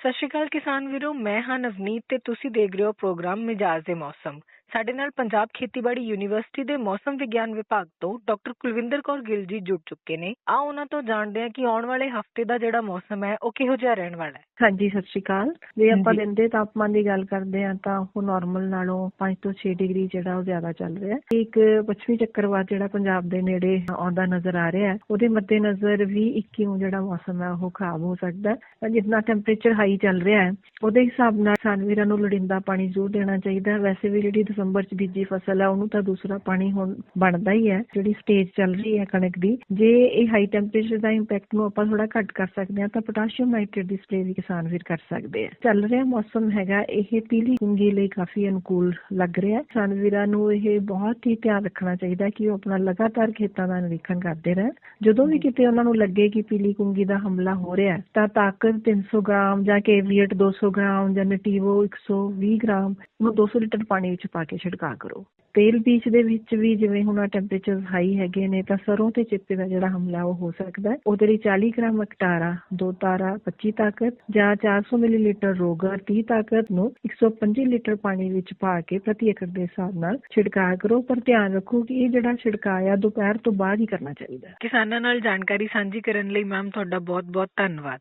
ਸਤਿ ਸ਼੍ਰੀ ਅਕਾਲ ਕਿਸਾਨ ਵੀਰੋ, ਮੈਂ ਹਾਂ ਨਵਨੀਤ ਤੇ ਤੁਸੀਂ ਦੇਖ ਰਹੇ ਹੋ ਪ੍ਰੋਗਰਾਮ ਮਿਜਾਜ਼ ਦੇ ਮੌਸਮ। ਸਾਡੇ ਨਾਲ ਪੰਜਾਬ ਖੇਤੀਬਾੜੀ ਯੂਨੀਵਰਸਿਟੀ ਦੇ ਮੌਸਮ ਵਿਗਿਆਨ ਵਿਭਾਗ ਤੋਂ ਡਾਕਟਰ ਕੁਲਵਿੰਦਰ ਕੌਰ ਗਿੱਲ ਜੀ ਜੁੜ ਚੁੱਕੇ ਨੇ। ਆ ਉਹਨਾਂ ਤੋਂ ਜਾਣਦੇ ਹਾਂ ਕਿ ਆਉਣ ਵਾਲੇ ਹਫ਼ਤੇ ਦਾ ਜਿਹੜਾ ਮੌਸਮ ਹੈ ਉਹ ਕਿਹੋ ਜਿਹਾ ਰਹਿਣ ਵਾਲਾ ਹੈ। ਹਾਂਜੀ ਸਤਿ ਸ਼੍ਰੀ ਅਕਾਲ। ਜੇ ਆਪਾਂ। ਦਿਨ ਦੇ ਤਾਪਮਾਨ ਦੀ ਗੱਲ ਕਰਦੇ ਹਾਂ ਤਾਂ ਉਹ ਨਾਰਮਲ ਨਾਲੋਂ 5 ਤੋਂ 6 ਡਿਗਰੀ ਜਿਹੜਾ ਉਹ ਜ਼ਿਆਦਾ ਚੱਲ ਰਿਹਾ ਹੈ। ਇੱਕ ਪੱਛਮੀ ਚੱਕਰਵਾਤ ਜਿਹੜਾ ਪੰਜਾਬ ਦੇ ਨੇੜੇ ਆਉਂਦਾ ਨਜ਼ਰ ਆ ਰਿਹਾ ਹੈ ਉਹਦੇ ਮੱਦੇਨਜ਼ਰ ਵੀ 21 ਨੂੰ ਜਿਹੜਾ ਮੌਸਮ ਹੈ ਉਹ ਖਰਾਬ ਹੋ ਸਕਦਾ ਹੈ। ਤਾਂ ਜਿੰਨਾ ਟੈਂਪਰੇਚਰ ਹਾਈ ਚੱਲ ਰਿਹਾ ਹੈ ਉਹਦੇ ਹਿਸਾਬ ਨਾਲ ਸਾਨਵੀਰਾਂ ਨੂੰ ਲੋੜੀਂਦਾ ਪਾਣੀ ਜ਼ਰੂਰ ਦੇਣਾ ਚਾਹੀਦਾ ਹੈ। ਵੈਸੇ ਵੀ ਜਿਹੜੀ ਦਸੰਬਰ ਚ ਬੀਜੀ ਫਸਲ ਹੈ ਉਹਨੂੰ ਤਾਂ ਦੂਸਰਾ ਪਾਣੀ ਹੁਣ ਬਣਦਾ ਹੀ ਹੈ ਜਿਹੜੀ ਸਟੇਜ ਚੱਲ ਰਹੀ ਹੈ ਕਣਕ ਦੀ। ਜੇ ਇਹ ਹਾਈ ਟੈਂਪਰੇਚਰ ਦਾ ਇੰਪੈਕਟ ਨੂੰ ਆਪਾਂ ਥੋੜਾ ਘੱਟ ਕਰ ਸਕਦੇ ਹਾਂ, ਤਾਂ ਪੋਟਾਸ਼ੀਅਮ ਨਾਈਟ੍ਰੇਟ ਦੀ ਸਪਰੇਅ ਵੀ ਕਿਸਾਨ ਵੀਰ ਕਰ ਸਕਦੇ ਆ। ਚੱਲ ਰਿਹਾ ਮੌਸਮ ਹੈਗਾ, ਇਹ ਪੀਲੀ ਕੁੰਗੀ ਲਈ ਕਾਫੀ ਅਨੁਕੂਲ ਲੱਗ ਰਿਹਾ। ਕਿਸਾਨ ਵੀਰਾਂ ਨੂੰ ਇਹ ਬਹੁਤ ਹੀ ਧਿਆਨ ਰੱਖਣਾ ਚਾਹੀਦਾ ਕਿ ਉਹ ਆਪਣਾ ਲਗਾਤਾਰ ਖੇਤਾਂ ਦਾ ਨਿਰੀਖਣ ਕਰਦੇ ਰਹਿਣ। ਜਦੋਂ ਵੀ ਕਿਤੇ ਉਹਨਾਂ ਨੂੰ ਲੱਗੇ ਕਿ ਪੀਲੀ ਕੁੰਗੀ ਦਾ ਹਮਲਾ ਹੋ ਰਿਹਾ ਹੈ ਤਾਂ ਤਾਕਤ 300 ਗ੍ਰਾਮ ਜਾਂ ਕੇਵੀਏਟ 200 ਗ੍ਰਾਮ ਜਾਂ ਨਟੀਵੋ 120 ਗ੍ਰਾਮ ਨੂੰ 200 ਲੀਟਰ ਪਾਣੀ ਵਿੱਚ ਪਾ ਕੇ ਛਿੜਕਾ ਕਰੋ। ਤੇਲ ਬੀਜ ਦੇ ਵਿੱਚ ਵੀ ਜਿਵੇਂ ਹੁਣ ਟੈਂਪਰੇਚਰ ਹਾਈ ਹੈਗੇ ਨੇ ਤਾਂ ਸਰੋਂ ਤੇ ਚਿੱਪੇ ਦਾ ਜਿਹੜਾ ਹਮਲਾ ਉਹ ਹੋ ਸਕਦਾ ਹੈ। ਉਹਦੇ ਲਈ 40 ਗ੍ਰਾਮ ਅਕਟਾਰਾ ਦੋ ਤਾਰਾ 25 ਤਾਕਤ ਜਾਂ 400 ਮਿਲੀਲੀਟਰ ਰੋਗਰ 30 ਤਾਕਤ ਨੂੰ 125 ਲੀਟਰ ਪਾਣੀ ਵਿੱਚ ਪਾ ਕੇ ਪ੍ਰਤੀ ਏਕੜ ਦੇ ਹਿਸਾਬ ਨਾਲ ਛਿੜਕਾ ਕਰੋ। ਪਰ ਧਿਆਨ ਰੱਖੋ ਕਿ ਇਹ ਜਿਹੜਾ ਛਿੜਕਾ ਆ, ਦੁਪਹਿਰ ਤੋਂ ਬਾਅਦ ਹੀ ਕਰਨਾ ਚਾਹੀਦਾ ਕਿਸਾਨਾਂ ਨਾਲ ਜਾਣਕਾਰੀ ਸਾਂਝੀ ਕਰਨ ਲਈ ਮੈਮ, ਤੁਹਾਡਾ ਬਹੁਤ-ਬਹੁਤ ਧੰਨਵਾਦ।